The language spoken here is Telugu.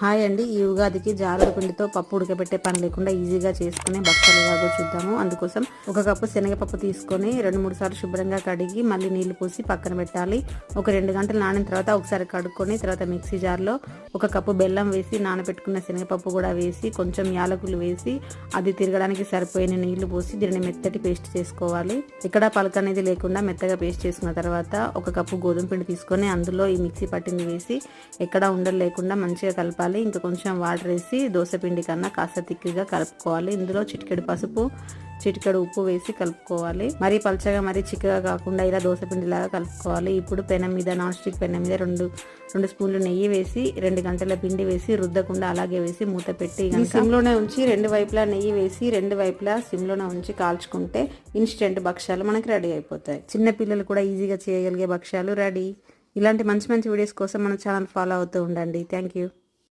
హాయ్ అండి. ఈ ఉగాదికి జారుడు పిండితో పప్పు ఉడకబెట్టే పని లేకుండా ఈజీగా చేసుకునే భక్షాలు ఎలాగో చూద్దాము. అందుకోసం ఒక కప్పు శనగపప్పు తీసుకొని రెండు మూడు సార్లు శుభ్రంగా కడిగి మళ్ళీ నీళ్ళు పోసి పక్కన పెట్టాలి. ఒక రెండు గంటలు నానిన తర్వాత ఒకసారి కడుక్కొని తర్వాత మిక్సీ జార్లో ఒక కప్పు బెల్లం వేసి నానబెట్టుకున్న శనగపప్పు కూడా వేసి కొంచెం యాలకులు వేసి అది తిరగడానికి సరిపోయిన నీళ్ళు పోసి దీనిని మెత్తటి పేస్ట్ చేసుకోవాలి. ఇక్కడ పలక అనేది లేకుండా మెత్తగా పేస్ట్ చేసుకున్న తర్వాత ఒక కప్పు గోధుమ పిండి తీసుకొని అందులో ఈ మిక్సీ పట్టింది వేసి ఎక్కడ ఉండలు లేకుండా మంచిగా కలపాలి. ఇంకా కొంచెం వాటర్ వేసి దోశ పిండి కన్నా కాస్త తిక్కుగా కలుపుకోవాలి. ఇందులో చిటికెడు పసుపు చిటికెడు ఉప్పు వేసి కలుపుకోవాలి. మరీ పలచగా మరీ చిక్కగా కాకుండా ఇలా దోశ పిండిలాగా కలుపుకోవాలి. ఇప్పుడు పెనం మీద నాన్ స్టిక్ పెనం మీద రెండు రెండు స్పూన్లు నెయ్యి వేసి రెండు గంటల పిండి వేసి రుద్దకుండా అలాగే వేసి మూత పెట్టి సిమ్లోనే ఉంచి రెండు వైపులా నెయ్యి వేసి రెండు వైపులా సిమ్లోనే ఉంచి కాల్చుకుంటే ఇన్స్టెంట్ భక్ష్యాలు మనకి రెడీ అయిపోతాయి. చిన్న పిల్లలు కూడా ఈజీగా చేయగలిగే భక్ష్యాలు రెడీ. ఇలాంటి మంచి మంచి వీడియోస్ కోసం మన ఛానల్ ఫాలో అవుతూ ఉండండి. Thank you.